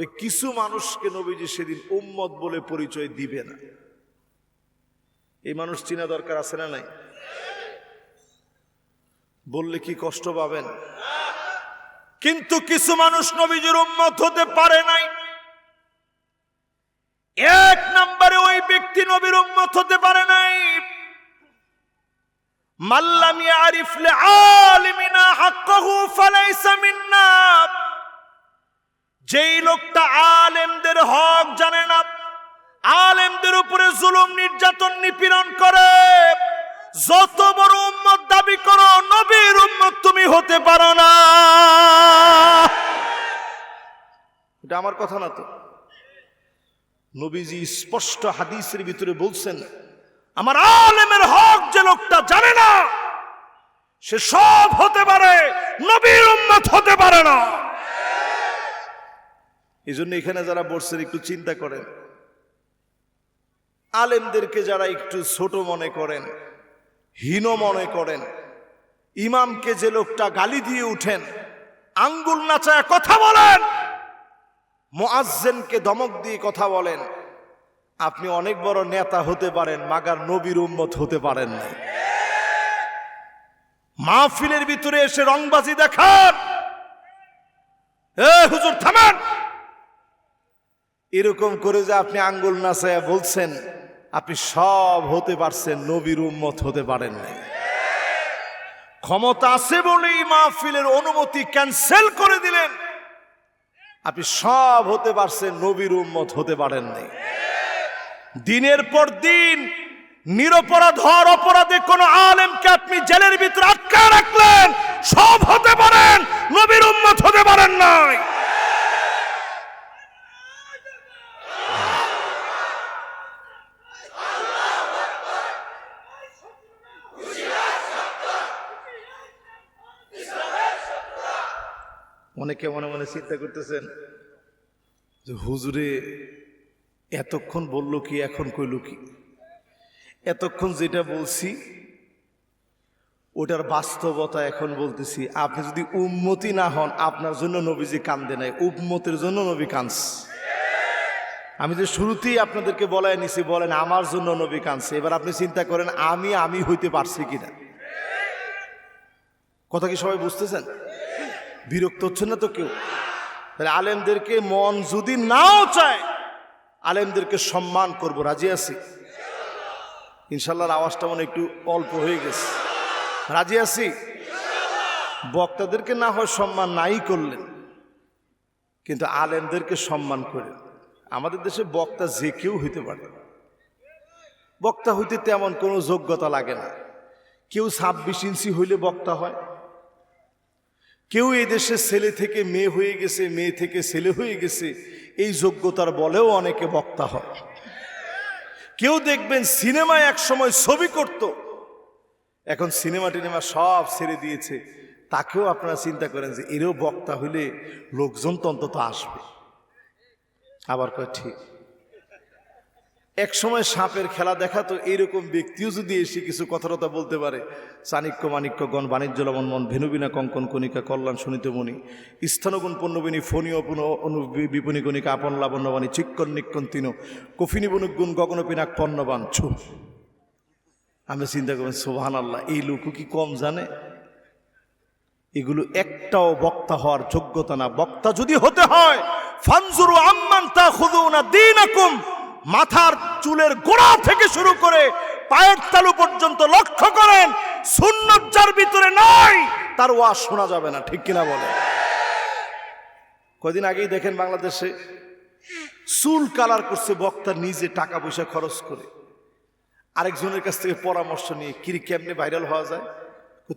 তবে কিছু মানুষকে নবীজি সেদিন উম্মত বলে পরিচয় দিবে না। এই মানুষ চিনা দরকার আছে না নাই? বললে কি কষ্ট পাবেন? কিন্তু কিছু মানুষ নবীজির উম্মত হতে পারে নাই। এক নম্বরে ওই ব্যক্তি নবীর উম্মত হতে পারে নাই। মাল্লাম ইয়ারিফ লিআলিমিনা হাক্কাহু ফালাইসা মিন্না। যেই লোকটা আলেমদের হক জানে না, আলেমদের উপরে জুলুম, নির্যাতন, নিপীড়ন করে। যত বড় উম্মত দাবি করো, নবীর উম্মত তুমি হতে পারো না। এটা আমার কথা না তো। নবীজি স্পষ্ট হাদিসের ভিতরে বলছেন, আমার আলেমের হক যে লোকটা জানে না, সে সব হতে পারে, নবীর উম্মত হতে পারে না। এই জন্য এখানে যারা বসছেন, একটু চিন্তা করেন। আলেমদেরকে যারা একটু ছোট মনে করেন, হীন মনে করেন, ইমামকে যে লোকটা গালি দিয়ে উঠেন, আঙ্গুল নাচায় কথা বলেন মোয়াজ্জেনকে দমক দিয়ে কথা বলেন, আপনি অনেক বড় নেতা হতে পারেন, মাগার নবীর উম্মত হতে পারেন না। মাহফিলের ভিতরে এসে রংবাজি দেখান। এ হুজুর, থামেন! এরকম করে যে আপনি আঙ্গুল নাচায়া বলছেন, আপনি সব হতে পারছেন, নবীর উম্মত হতে পারেন নাই। ক্ষমতা আছে বলেই মাহফিলের অনুমতি ক্যান্সেল করে দিলেন। আপনি সব হতে পারছেন, নবীর উম্মত হতে পারেন নাই। দিনের পর দিন নিরপরাধ হওয়ার অপরাধে কোন আলেমকে আপনি জেলের ভিতরে আটকা রাখলেন, সব হতে পারেন, নবীর উম্মত হতে পারেন নাই। অনেকে মনে মনে চিন্তা করতেছেন যে হুজুরে এতক্ষণ বলল কি, এখন কইল কি? এতক্ষণ যেটা বলছি, ওটার বাস্তবতা এখন বলতেছি। আপনি যদি উম্মতি না হন, আপনার জন্য নবীজি কান্দে নাই। উম্মতের জন্য নবী কাঁদস আমি যে শুরুতেই আপনাদেরকে বলাই নিছি, বলেন আমার জন্য নবী কাঁদছে এবার আপনি চিন্তা করেন, আমি আমি হইতে পারছি কিনা? কথা কি সবাই বুঝতেছেন? বিরক্ত হচ্ছে না তো কেউ? তাহলে আলেমদেরকে মন যদি নাও চায়, আলেমদেরকে সম্মান করব, রাজি আছি? ইনশাল্লাহর আওয়াজটা মনে একটু অল্প হয়ে গেছে। রাজি আছি? বক্তাদেরকে না হয় সম্মান নাই করলেন, কিন্তু আলেমদেরকে সম্মান করে আমাদের দেশে বক্তা যে কেউ হইতে পারে। বক্তা হইতে তেমন কোনো যোগ্যতা লাগে না। কেউ ছাব্বিশ ইঞ্চি হইলে বক্তা হয় কেউ দেশে ছেলে থেকে মেয়ে হয়ে গেছে, মেয়ে থেকে ছেলে হয়ে গেছে, এই যোগ্যতার বলেও অনেকে বক্তা হয়। কেউ দেখবেন সিনেমায় এক সময় ছবি করত, এখন সিনেমা টিনেমা সব ছেড়ে দিয়েছে, তাকেও আপনারা চিন্তা করেন যে এরও বক্তা হইলে লোকজন তো অন্তত আসবে। আবার কয়, ঠিক। এক সময় সাপের খেলা দেখা তো এইরকম ব্যক্তিও যদি এসে কিছু কথারতা বলতে পারে চাণিক্য মাণিক্য গণ বাণিজ্য লবণ মন ভেনুবিনা কঙ্কন কণিকা, কল্যাণ শনিতমণি স্থানগুণ পণ্যবিনী ফণীয় পুন অনু বিপণী কণিকা, আপন লাবণ্যবাণী চিক্কন নিক্কন তিন, কফিনী বনুগুণ গগনপিনাক পণ্যবান ছু। আমি চিন্তা করবেন সোহান আল্লাহ এই লোকও কি কম জানে? এগুলো একটাও বক্তা হওয়ার যোগ্যতা না। বক্তা যদি হতে হয়, ফানজুরু আম্মান তা খুদুনা দিনাকুম। মাথার চুলের গোড়া থেকে শুরু করে পায়ের তালু পর্যন্ত লক্ষ্য করেন সুন্নত যার ভিতরে নাই, তার ওয়াজ শোনা যাবে না, ঠিক কিনা বলে? কদিন আগেই দেখেন বাংলাদেশে চুল কালার করছে বক্তা নিজে টাকা পয়সা খরচ করে। আরেকজনের কাছ থেকে পরামর্শ নিয়ে, কিরি, কেমনে ভাইরাল হওয়া যায়?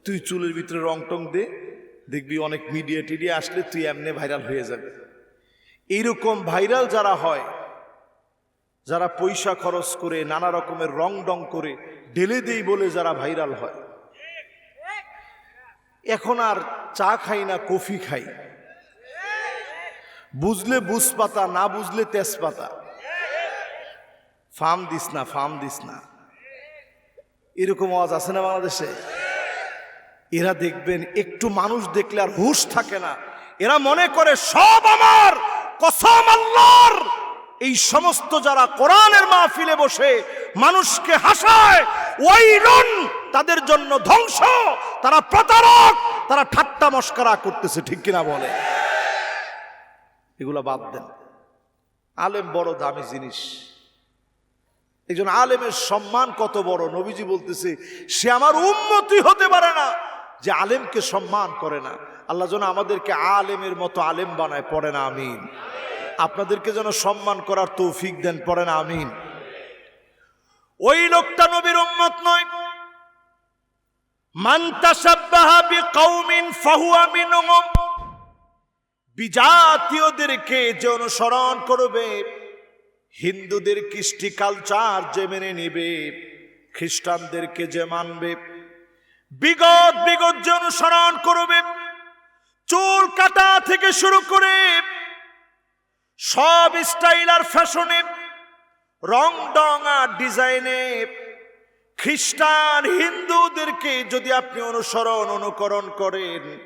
তুই চুলের ভিতরে রং টং দে, দেখবি অনেক মিডিয়া টিডিয়া আসলে তুই এমনি ভাইরাল হয়ে যাবে। এইরকম ভাইরাল যারা হয় যারা পয়সা খরচ করে, নানা রকমের রং ডং করে, ঢেলে দেই বলে যারা ভাইরাল হয়। এখন আর চা খাই না, কফি খাই। বুঝলে বুঝ পাতা না বুঝলে তেজপাতা। ফার্ম দিস না ফার্ম দিস না। এরকম আওয়াজ আছে না বাংলাদেশে? এরা দেখবেন, একটু মানুষ দেখলে আর হুশ থাকে না। এরা মনে করে, সব আমার, কসম আল্লাহর। এই সমস্ত যারা কোরআনের মাহফিলে বসে মানুষকে হাসায়, ওই রন তাদের জন্য ধ্বংস। তারা প্রতারক, তারা ঠাট্টা মস্করা করতেছে, ঠিক কিনা বলে? এগুলা বাদ দেন। আলেম বড় দামি জিনিস। একজন আলেমের সম্মান কত বড়, নবীজি বলতেছে, সে আমার উন্নতি হতে পারে না যে আলেমকে সম্মান করে না। আল্লাহ যেন আমাদেরকে আলেমের মতো আলেম বানায়, পড়ে না, আমিন। আপনাদেরকে যেন সম্মান করার তৌফিক দেন পড়ে না আমিন। ওই লোকটা নবীর উম্মত নয়। বিজাতীয়দেরকে যে অনুসরণ করবে, হিন্দুদের কৃষ্টি কালচার যে মেনে নিবে, খ্রিস্টানদেরকে যে মানবে, বিগত বিগত যে অনুসরণ করবে, চুল কাটা থেকে শুরু করে সব স্টাইল আর ফ্যাশনে রং ডং আর ডিজাইনে খ্রিস্টান হিন্দুদেরকে যদি আপনি অনুসরণ, অনুকরণ করেন,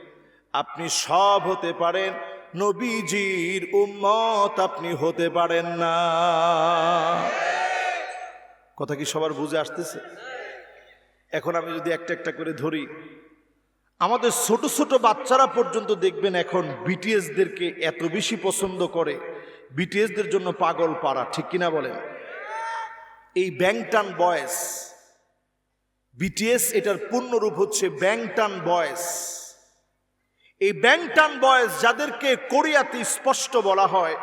আপনি সব হতে পারেন। নবীজির উম্মত আপনি হতে পারেন না। কথা কি সবার বুঝে আসতেছে? এখন আমি যদি একটা একটা করে ধরি আমাদের ছোট ছোট বাচ্চারা পর্যন্ত দেখবেন এখন বিটিএসদেরকে এত বেশি পছন্দ করে। বিটিএসদের জন্য পাগল পাড়া, ঠিক কিনা বলেন? এই ব্যাংটান বয়েস বিটিএস এটার পূর্ণরূপ হচ্ছে ব্যাংটান বয়েস। এই ব্যাংটান বয়েস যাদেরকে কোরিয়াতে স্পষ্ট বলা হয়,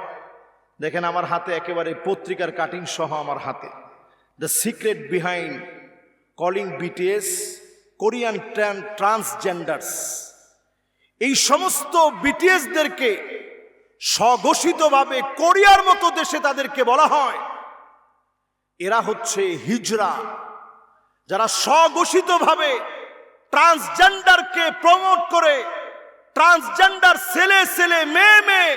দেখেন আমার হাতে একেবারে পত্রিকার কাটিং সহ আমার হাতে। The secret behind calling BTS Korean transgenders এই সমস্ত বিটিএসদেরকে স্বঘোষিতভাবে কোরিয়ার মতো দেশে তাদেরকে বলা হয়। এরা হচ্ছে হিজরা। যারা স্বঘোষিতভাবে ট্রান্সজেন্ডারকে প্রমোট করে, ট্রান্সজেন্ডার ছেলে ছেলে মেয়ে মেয়ে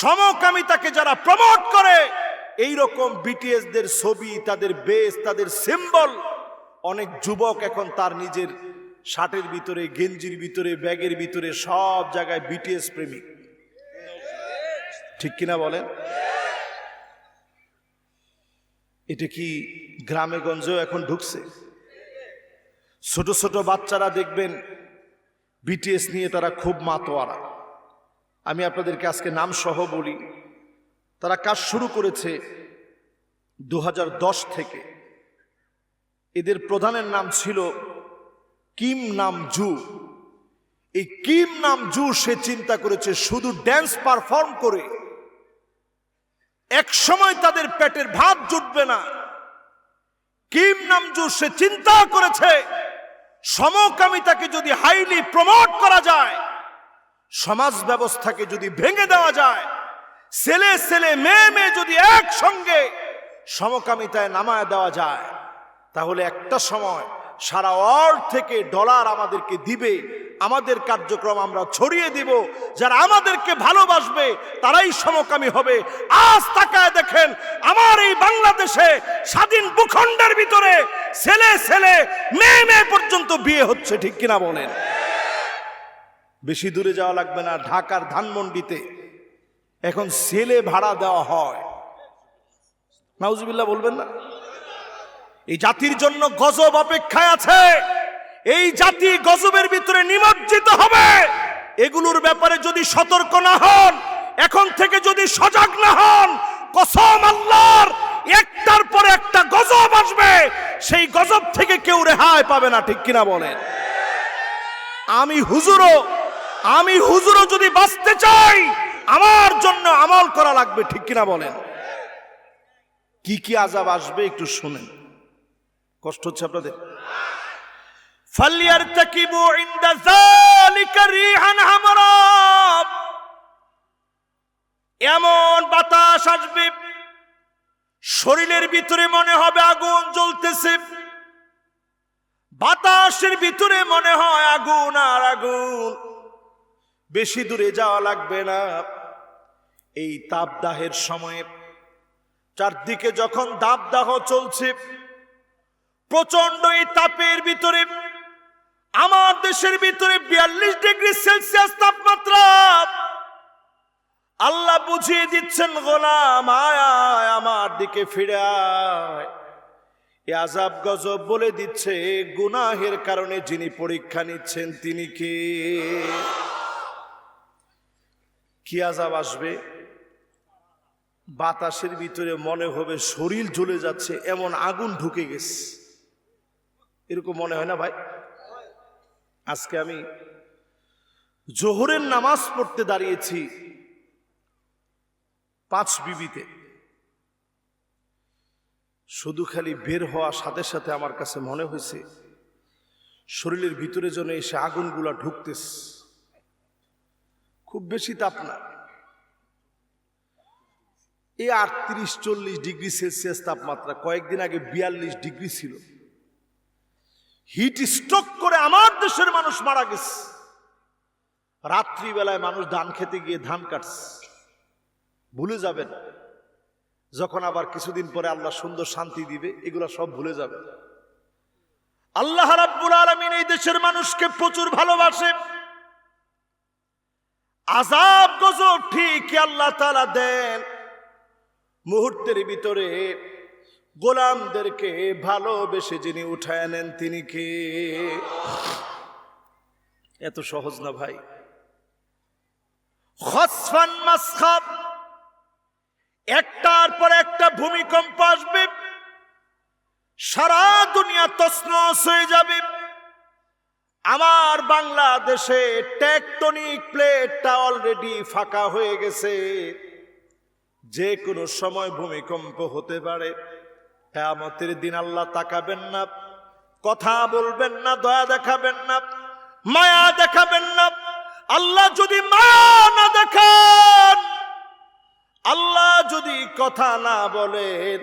সমকামিতাকে যারা প্রমোট করে এই রকম বিটিএসদের ছবি, তাদের বেশ তাদের সিম্বল অনেক যুবক এখন তার নিজের শার্টের ভিতরে, গেঞ্জির ভিতরে, ব্যাগের ভিতরে, সব জায়গায় বিটিএস প্রেমিক। ঠিক কিনা বলেন? এটা কি গ্রামে গঞ্জেও এখন ঢুকছে? ছোট ছোট বাচ্চারা দেখবেন বিটিএস নিয়ে তারা খুব মাতোয়ারা। আমি আপনাদেরকে আজকে নাম সহ বলি, তারা কাজ শুরু করেছে দু হাজার দশ থেকে। এদের প্রধানের নাম ছিল কিম নাম জু। এই কিম নাম জু সে চিন্তা করেছে, শুধু ড্যান্স পারফর্ম করে। এক সময় তাদের পেটের ভাত জুটবে না। কিম নাম জু সে চিন্তা করেছে সমকামিতাকে যদি হাইলি প্রমোট করা যায়, সমাজ ব্যবস্থাকে যদি ভেঙে দেওয়া যায়, ছেলে ছেলে, মেয়ে মেয়ে যদি একসঙ্গে সমকামিতায় নামায় দেওয়া যায়। তাহলে একটা সময় সারা ওয়ার্ল্ড থেকে ডলার আমাদেরকে দিবে, আমাদের কার্যক্রম আমরা ছড়িয়ে দিব, যারা আমাদেরকে ভালোবাসবে তারাই সমকামী হবে। আজ তাকায় দেখেন, আমার এই বাংলাদেশে স্বাধীন ভূখণ্ডের ভিতরে ছেলে ছেলে, মেয়ে মেয়ে পর্যন্ত বিয়ে হচ্ছে, ঠিক কিনা বলেন? বেশি দূরে যাওয়া লাগবে না, ঢাকার ধানমন্ডিতে। এখন ছেলে ভাড়া দেওয়া হয়। নাউজুবিল্লাহ বলবেন না? এই জাতির জন্য গজব অপেক্ষায় আছে। এই জাতি গজবের ভিতরে নিমজ্জিত হবে। এগুলোর ব্যাপারে যদি সতর্ক না হন, এখন থেকে যদি সজাগ না হন, কসম আল্লাহর, একটার পরে একটা গজব আসবে। সেই গজব থেকে কেউ রেহাই পাবে না, ঠিক কিনা বলেন? আমি হুজুরও আমি হুজুরও যদি বাঁচতে চাই, আমার জন্য আমল করা লাগবে, ঠিক কিনা বলেন? কি কি আজাব আসবে একটু শুনেন। কষ্ট হচ্ছে আপনাদের। রিহান এমন বাতাস আসবে, শরীরের ভিতরে মনে হবে আগুন জ্বলতেছে। বাতাসের ভিতরে মনে হয় আগুন আর আগুন। বেশি দূরে যাওয়া লাগবে না। এই তাপদাহের সময়ে চারদিকে যখন দাবদাহ চলছে প্রচণ্ড এই তাপের ভিতরে, আমার দেশের ভিতরে বিয়াল্লিশ ডিগ্রি সেলসিয়াস তাপমাত্রা। আল্লাহ বুঝিয়ে দিচ্ছেন, গোলাম, আয় আমার দিকে ফিরে আয়। আজাব গজব বলে দিচ্ছে, গুনাহের কারণে যিনি পরীক্ষা নিচ্ছেন তিনি কে? কি আজাব আসবে? বাতাসের ভিতরে মনে হবে শরীর জ্বলে যাচ্ছে, এমন আগুন ঢুকে গেছে। এরকম মনে হয় না ভাই? আজকে আমি জোহরের নামাজ পড়তে দাঁড়িয়েছি পাঁচ বিবিতে। শুধু খালি বের হওয়ার সাথে সাথে আমার কাছে মনে হয়েছে, শরীরের ভিতরে যেন এসে আগুনগুলা ঢুকতেছে। খুব বেশি তাপ না। এই আটত্রিশ চল্লিশ ডিগ্রি সেলসিয়াস তাপমাত্রা কয়েকদিন আগে বিয়াল্লিশ ডিগ্রি ছিল। হিট স্ট্রোক করে আমার দেশের মানুষ মারা গেছে। রাত্রিবেলায় মানুষ ধান খেতে গিয়ে ধান কাটছে। ভুলে যাবেন। যখন আবার কিছুদিন পরে আল্লাহ সুন্দর শান্তি দিবে, এগুলো সব ভুলে যাবে আল্লাহ রাব্বুল আলামিন এই দেশের মানুষকে প্রচুর ভালোবাসে। আজাব গজব ঠিক আল্লাহ তালা দেন। মুহূর্তের ভিতরে গোলামদেরকে ভালোবেসে যিনি উঠায় নেন তিনি কে? এত সহজ না ভাই? মাসখাব, একটার পর একটা ভূমিকম্প আসবে, সারা দুনিয়া তসনস হয়ে যাবে। আমার বাংলাদেশে টেকটনিক প্লেটটা অলরেডি ফাঁকা হয়ে গেছে। যে কোনো সময় ভূমিকম্প হতে পারে। কেয়ামতের দিন আল্লাহ তাকাবেন না, কথা বলবেন না, দয়া দেখাবেন না, মায়া দেখাবেন না। আল্লাহ যদি মায়া না দেখান, আল্লাহ যদি কথা না বলেন,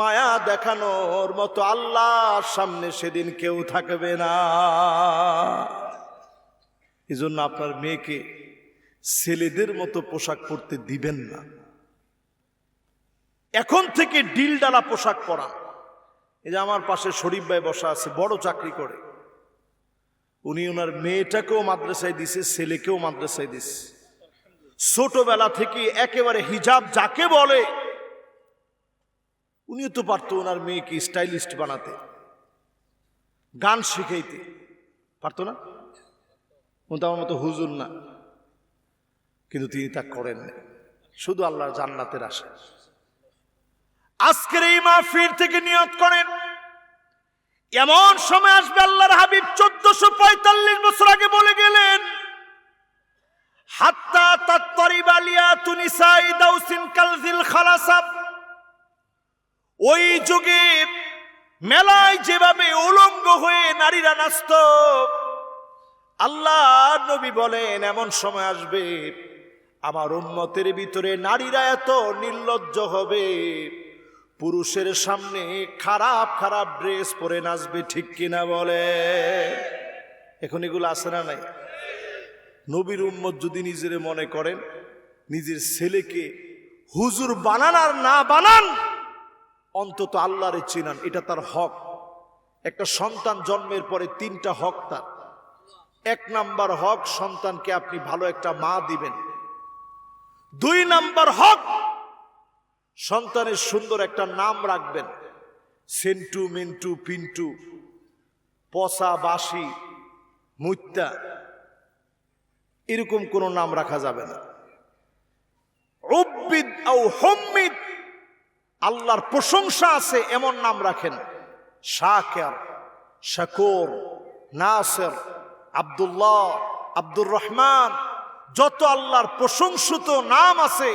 মায়া দেখানোর মতো আল্লাহর সামনে সেদিন কেউ থাকবে না। এই আপনার মেয়েকে ছেলেদের মতো পোশাক পরতে দিবেন না। এখন থেকে ডিল ডালা পোশাক পরা। এই যে আমার পাশে শরীফ ভাই বসা আছে, বড় চাকরি করে। উনি ওনার মেয়েটাকেও মাদ্রাসায় দিছে, ছেলেকেও মাদ্রাসায় দিছে। ছোটবেলা থেকে একেবারে হিজাব যাকে বলে, উনিও তো পারতো ওনার মেয়েকে স্টাইলিস্ট বানাতে, গান শিখাইতে। পারতো না? উনি আমার মতো হুজুর না। কিন্তু তিনি তা করেন শুধু আল্লাহর জান্নাতের আশা। আজকের এই মাহফিল থেকে নিয়ত করেন। এমন সময় আসবে আল্লাহর হাবিব চোদ্দশো পঁয়তাল্লিশ বছর আগে বলে গেলেন, হাত্তা তাত্তরিবালিয়া তুনিসাই দাউসিন কালজিল খালাসাব ওই যুগে মেলায় যেভাবে উলঙ্গ হয়ে নারীরা নাচত, আল্লাহ নবী বলেন, এমন সময় আসবে, আমার উন্মতের ভিতরে নারীরা এত নির্লজ্জ হবে। পুরুষের সামনে খারাপ খারাপ ড্রেস পরে নাচবে, ঠিক কিনা বলে? এখন এগুলো আসে না নাই? নবীর উম্মত যদি নিজের মনে করেন, নিজের ছেলেকে হুজুর বানান আর না বানান, অন্তত আল্লাহরে চিনান, এটা তার হক। একটা সন্তান জন্মের পরে তিনটা হক তার। এক নাম্বার হক সন্তানকে আপনি ভালো একটা মা দিবেন। দুই নাম্বার হক সন্তানের সুন্দর একটা নাম রাখবেন। সেন্টু, মিন্টু, পিন্টু, পসা বাসি মুত্যা এরকম কোনো নাম রাখা যাবে না। উব্বিদ আও হম্মিদ, আল্লাহর প্রশংসা আছে এমন নাম রাখেন। শাকের, শাকুর, নাসের, আব্দুল্লাহ, আব্দুর রহমান, যত আল্লাহর প্রশংসিত নাম আছে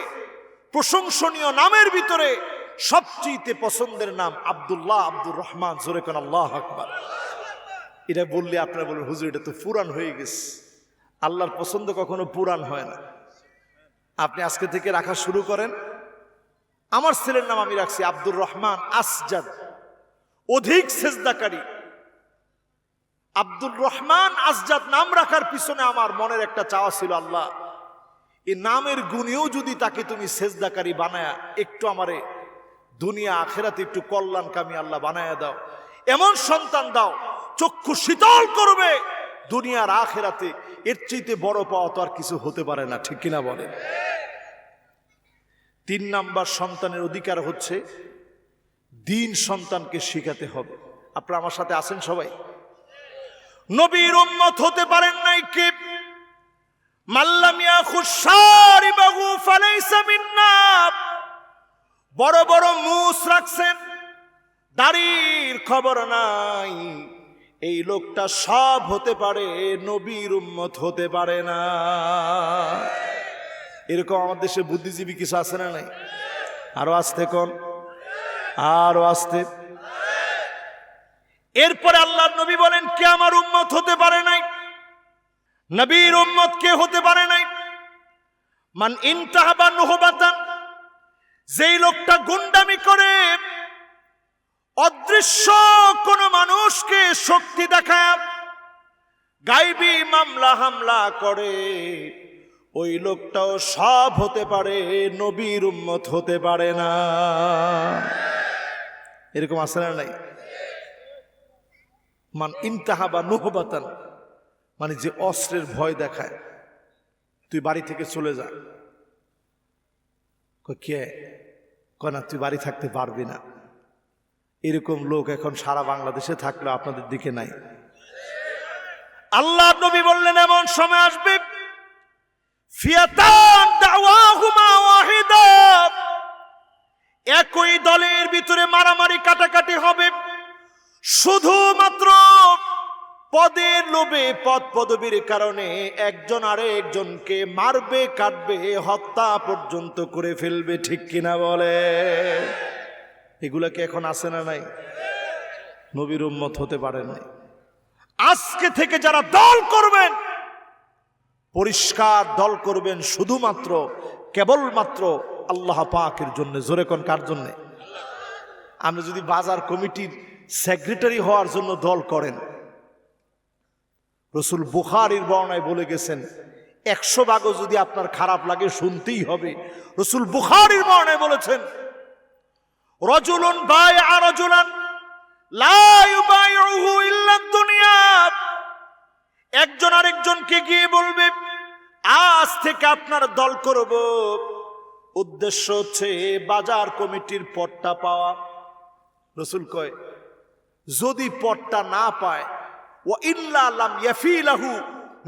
প্রশংসনীয় নামের ভিতরে সবচেয়ে পছন্দের নাম আব্দুল্লাহ আব্দুর রহমান। জোরে কোন আল্লাহ আকবার। এটা বললে আপনারা বলবেন, হুজুর, এটা তো পুরান হয়ে গেছে। আল্লাহর পছন্দ কখনো পুরান হয় না। আপনি আজকে থেকে রাখা শুরু করেন। আমার ছেলের নাম আমি রাখছি আব্দুর রহমান আসজাদ। অধিক সেজদাকারী। আব্দুর রহমান আসজাদ নাম রাখার পিছনে আমার মনের একটা চাওয়া ছিল আল্লাহ। এই নামের গুণেও যদি তাকে তুমি সেজদাকারী বানায়া একটু আমারে দুনিয়া আখেরাতে একটু কল্যাণকামী আল্লাহ বানায়া দাও। এমন সন্তান দাও, চক্ষু শীতল করবে, দুনিয়ার আখেরাতে এর চাইতে বড় পাওয়া তো আর কিছু হতে পারে না, ঠিক কিনা বলে তিন নাম্বার সন্তানের অধিকার হচ্ছে দিন সন্তানকে শিখাতে হবে। আপনারা আমার সাথে আছেন সবাই? নবীর উম্মত হতে পারেন নাই কে? মাল্লামিয়া খুশারি বাহু ফালাইসা মিন্না। বড় বড় মুস রাখছেন, দাড়ির খবর নাই। এই লোকটা সব হতে পারে, নবীর উম্মত হতে পারে না। এরকম আমার দেশে বুদ্ধিজীবী কিছু আছে না নাই? আরও আসতে কোন? আরও আসতে। এরপরে আল্লাহ নবী বলেন, কে আমার উম্মত হতে পারে নাই? নবীর উম্মত কে হতে পারে নাই। মান ইনতাহাবা নহবাতান, যেই লোকটা গুন্ডামি করে, অদৃশ্য কোন মানুষকে শক্তি দেখায়, গাইবি মামলা হামলা করে, ওই লোকটাও সব হতে পারে, নবীর উম্মত হতে পারে না। এরকম না নাই? মান ইন্তাহা বা নহবাতান মানে যে অস্ত্রের ভয় দেখায়, তুই বাড়ি থেকে চলে যা। কে? কয়, না, তুই বাড়ি থাকতে পারবি না। এরকম লোক এখন সারা বাংলাদেশে থাকলে আপনাদের দিকে নাই। আল্লাহ নবী বললেন, এমন সময় আসবে। একই দলের ভিতরে মারামারি কাটাকাটি হবে। শুধুমাত্র পদের লোভে, পদ পদবীর কারণে একজন আরে একজনকে মারবে, কাটবে, হত্যা পর্যন্ত করে ফেলবে, ঠিক কিনা বলে? এগুলা কি এখন আসে না নাই? নবীর উম্মত হতে পারে নাই। আজকে থেকে যারা দল করবেন, পরিষ্কার দল করবেন শুধুমাত্র, কেবলমাত্র আল্লাহ পাকের জন্য। জোরে কোন কার জন্য? আপনি যদি বাজার কমিটির সেক্রেটারি হওয়ার জন্য দল করেন রসুল বুখারির বর্ণায় বলে গেছেন, একশো ভাগও যদি আপনার খারাপ লাগে শুনতেই হবে। রসুল বুখারির বর্ণায় বলেছেন, রজুলন বাই আর রজুলান একজন আরেকজনকে গিয়ে বলবে, আজ থেকে আপনার দল করব। উদ্দেশ্য হচ্ছে বাজার কমিটির পটটা পাওয়া। রসুল কয়, যদি পটটা না পায় ও ইল্লা লাম ইয়াফিলাহু।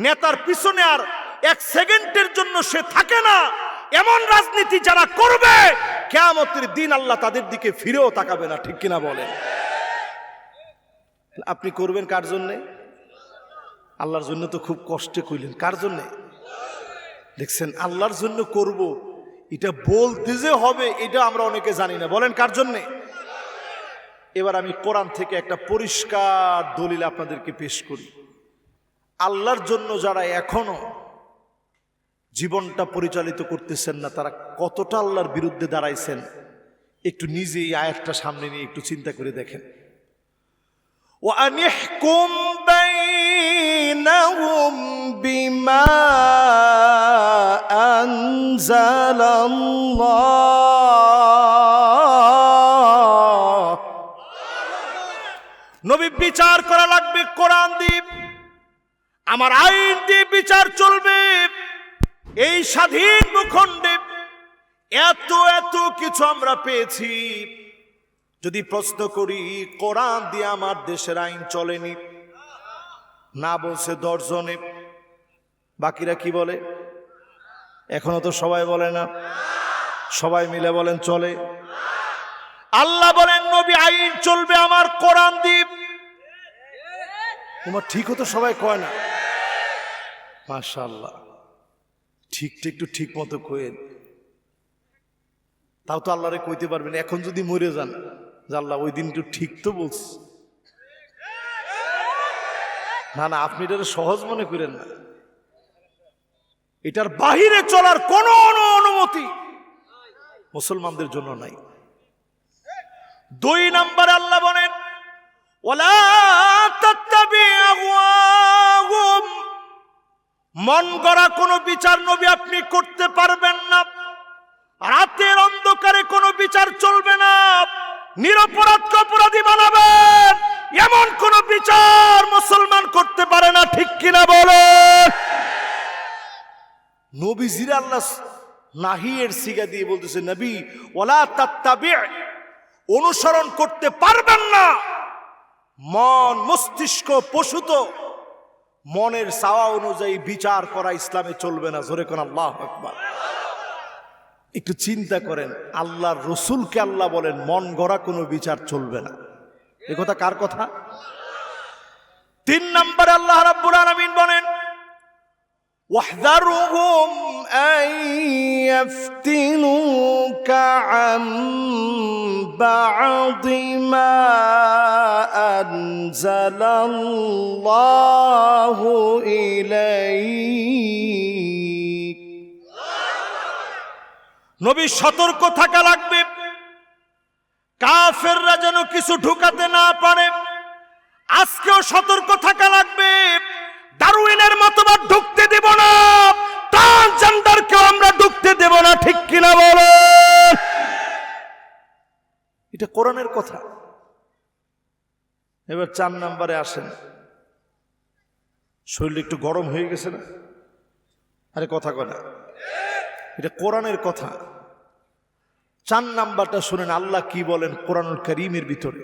নেতার পিছনে আর এক সেকেন্ডের জন্য সে থাকে না। এমন রাজনীতি যারা করবে, কেয়ামতের দিন আল্লাহ তাদের দিকে ফিরেও তাকাবে না, ঠিক কিনা বলেন? আপনি করবেন কার জন্যে? আল্লাহর জন্য তো খুব কষ্টে কইলেন, কার জন্যে? দেখছেন, আল্লাহর জন্য করব, এটা বলতে যে হবে, এটা আমরা অনেকে জানি না। বলেন কার জন্যে? এবার আমি কোরআন থেকে একটা পরিষ্কার দলিল আপনাদেরকে পেশ করি। আল্লাহর জন্য যারা এখনও জীবনটা পরিচালিত করতেছেন না, তারা কতটা আল্লাহর বিরুদ্ধে দাঁড়াইছেন, একটু নিজে এই আয়াতটা সামনে নিয়ে একটু চিন্তা করে দেখেন। ও আনিহকুম বাইনাহুম বিমা আনজালাল্লাহ। বিচার করা লাগবে, কোরআন দ্বীপ আমার আইন দিয়ে বিচার চলবে। এই স্বাধীন ভূখণ্ডে এত এত কিছু আমরা পেয়েছি। যদি প্রশ্ন করি, কোরআন দিয়ে আমার দেশের আইন চলেনি, না বলছে দর্শনে বাকিরা কি বলে? এখনও তো সবাই বলে না। সবাই মিলে বলেন, চলে। আল্লাহ বলেন, নবী, আইন চলবে আমার কোরআন দ্বীপ তোমার ঠিক হতো সবাই কয় না। মাশাল্লাহ ঠিকটা একটু ঠিক মতো কয়েন তাও তো আল্লাহরে কইতে পারবেন, এখন যদি মরে যান আল্লাহ ওই দিন একটু ঠিক তো বলছি। না না, আপনি এটা সহজ মনে করেন না। এটার বাহিরে চলার কোন অনুমতি মুসলমানদের জন্য নাই। দুই নাম্বার আল্লাহ বলেন ওলা মন গড়া কোনো বিচার নবী আপনি করতে পারবেন না। রাতের অন্ধকারে কোনো বিচার চলবে না। নিরপরাধকে অপরাধী বানাবেন। এমন কোন বিচার মুসলমান করতে পারে না, ঠিক কিনা বলে নবীজির আল্লাহ নাহিয়ের সিগা দিয়ে বলতেছে, নবী ওলা তাত্তাবি, অনুসরণ করতে পারবেন না। মন মস্তিষ্ক পশুত মনের চাওয়া অনুযায়ী বিচার করা ইসলামে চলবে না। জোরে কোন আল্লাহ আকবার। একটু চিন্তা করেন, আল্লাহর রসুলকে আল্লাহ বলেন, মন গড়া কোনো বিচার চলবে না। এ কথা কার কথা? তিন নম্বরে আল্লাহ রাব্বুল আলামিন বলেন واحذرهم أن يفتنوك عن بعض ما أنزل الله إليك নবী সতর্ক থাকা লাগবে কাফেররা যেন কিছু ঢুকাতে না পারে আজকেও সতর্ক থাকা লাগবে কোরআনের মতবাদ ঢুকতে দেব না। ট্রান্সজেন্ডারকে আমরা ঢুকতে দেব না, ঠিক কিনা বলো? এটা কোরআনের কথা। এবার চার নাম্বারে আসেন। শরীর একটু গরম হয়ে গেছে না? আরে কথা কথা এটা কোরআনের কথা। চার নাম্বারটা শুনেন, আল্লাহ কি বলেন কোরআনুল করিমের ভিতরে?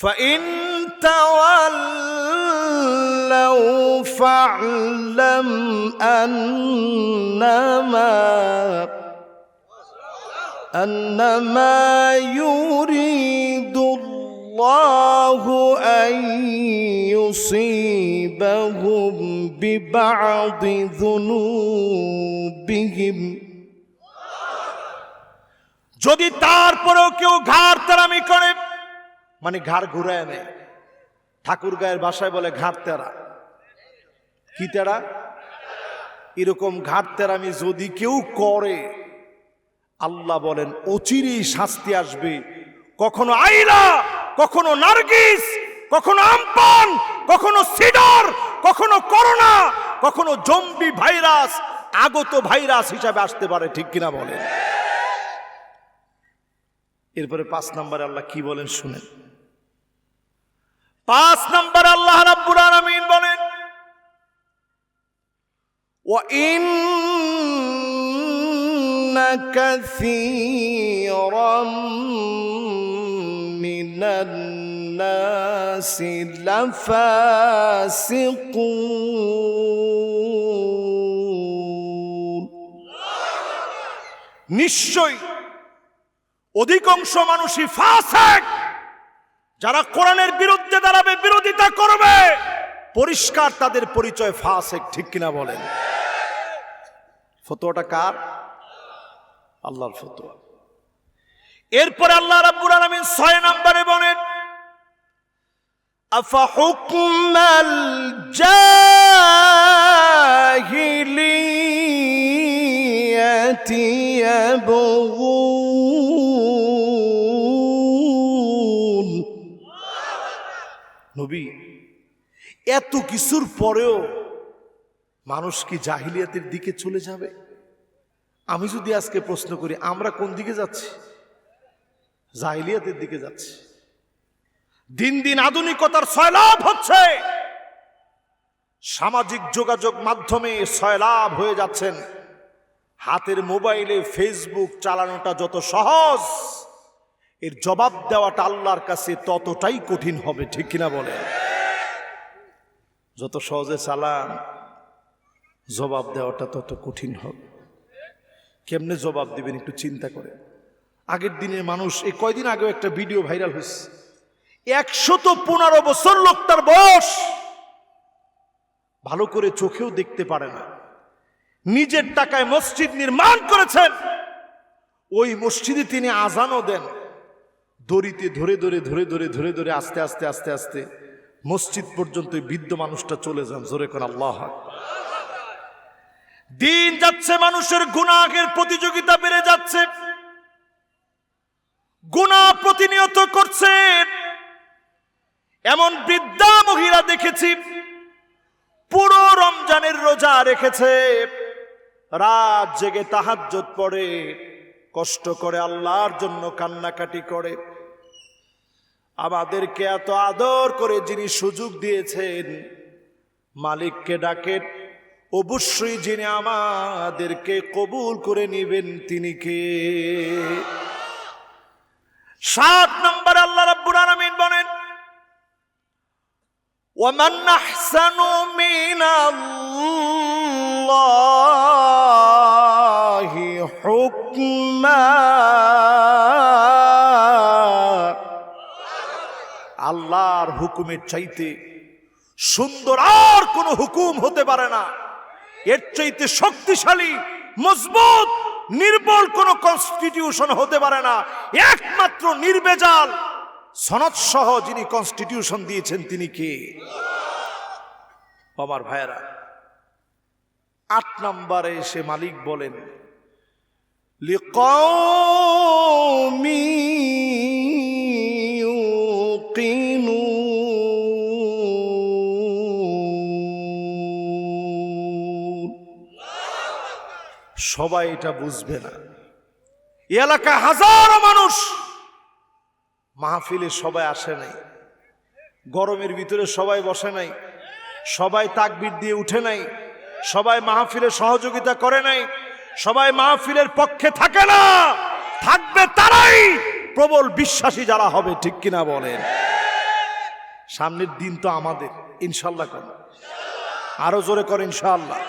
ফাইন تولوا فاعلم أنما أنما يريد الله أن يصيبهم ببعض ذنوبهم যদি তারপরেও কেউ ঘাড় তারামি করে মানে ঘাড় ঘুরায় নেয় ঠাকুর গায়ের বাসায় বলে ঘাট তেরা কি তেরা? এরকম ঘাট তেরামি যদি কেউ করে, আল্লাহ বলেন, অচিরেই শাস্তি আসবে। কখনো আইলা কখনো নার্গিস, কখনো আমপান, কখনো সিডর, কখনো করোনা, কখনো জম্বি ভাইরাস, আগত ভাইরাস হিসাবে আসতে পারে, ঠিক কিনা বলেন? এরপরে পাঁচ নম্বরে আল্লাহ কি বলেন শুনেন। পাঁচ নম্বর আল্লাহ রাব্বুল আলামিন বলেন وإن كثيرا من الناس لفاسقون নিশ্চয় অধিকাংশ মানুষই ফাসেক যারা কোরআনের বিরুদ্ধে দাঁড়াবে বিরোধিতা করবে পরিষ্কার তাদের পরিচয় ফাসেক ঠিক কিনা বলেন ফতোয়াটা কার? আল্লাহর ফতোয়া। এরপর আল্লাহ রাব্বুল আলামিন ছয় নম্বরে বলেন, আফাহুকমাল জাহিলিয়াতি ইয়াবগুন। নবী, এত কিছুর পরেও মানুষ কি জাহিলিয়াতের দিকে চলে যাবে? আমি যদি আজকে প্রশ্ন করি, আমরা কোন দিকে যাচ্ছি? জাহিলিয়াতের দিকে যাচ্ছি। দিন দিন আধুনিকতার সয়লাভ হচ্ছে। সামাজিক যোগাযোগ মাধ্যমে সয়লাভ হয়ে যাচ্ছেন। হাতের মোবাইলে ফেসবুক চালানোটা যত সহজ, এর জবাব দেওয়াটা আল্লাহর কাছে ততটাই কঠিন হবে, ঠিক কিনা বলে যত সহজে চালান, জবাব দেওয়াটা তত কঠিন হবে। কেমনে জবাব দিবেন একটু চিন্তা করে আগের দিনের মানুষ, এই কয়দিন আগেও একটা ভিডিও ভাইরাল হয়েছে। একশত পনেরো বছর লোকটার বয়স। ভালো করে চোখেও দেখতে পারে না। নিজের টাকায় মসজিদ নির্মাণ করেছেন। ওই মসজিদে তিনি আজানও দেন। দড়িতে ধরে ধরে ধরে ধরে ধরে ধরে, আস্তে আস্তে আস্তে আস্তে মসজিদ পর্যন্ত বৃদ্ধ মানুষটা চলে যান। জোরে করে আল্লাহ। দিন যাচ্ছে, মানুষের গুণাহের প্রতিযোগিতা বেড়ে যাচ্ছে। গুণা প্রতিনিয়ত করছেন এমন বৃদ্ধা মহিলা দেখেছি, পুরো রমজানের রোজা রেখেছে। রাত জেগে তাহাজ্জত পড়ে, কষ্ট করে আল্লাহর জন্য কান্নাকাটি করে। আমাদেরকে এত আদর করে যিনি সুযোগ দিয়েছেন, মালিককে ডাকেন অবশ্যই যিনি আমাদেরকে কবুল করে নেবেন তিনি কে সাত নম্বর আল্লাহ রাব্বুল আলামিন বলেন ومن أحسن من الله حكما আল্লাহর হুকুমের চাইতে সুন্দর আর কোন হুকুম হতে পারে না এর চাইতে শক্তিশালী, মজবুত, নির্বল কোন কনস্টিটিউশন হতে পারে না। একমাত্র নির্বেজাল সনদ সহ যিনি কনস্টিটিউশন দিয়েছেন তিনি কে? বাবার ভাইয়েরা, আট নম্বরে এসে মালিক বলেন লিকমি সবাই এটা বুঝবে না। এলাকায় হাজারো মানুষ মাহফিলে সবাই আসে নাই। গরমের ভিতরে সবাই বসে নাই। সবাই তাকবির দিয়ে উঠে নাই। সবাই মাহফিলে সহযোগিতা করে নাই। সবাই মাহফিলের পক্ষে থাকে না। থাকবে তারাই প্রবল বিশ্বাসী যারা হবে, ঠিক কিনা বলেন? সামনের দিন তো আমাদের, ইনশাল্লাহ করেন আরও জোরে করেন ইনশাল্লাহ।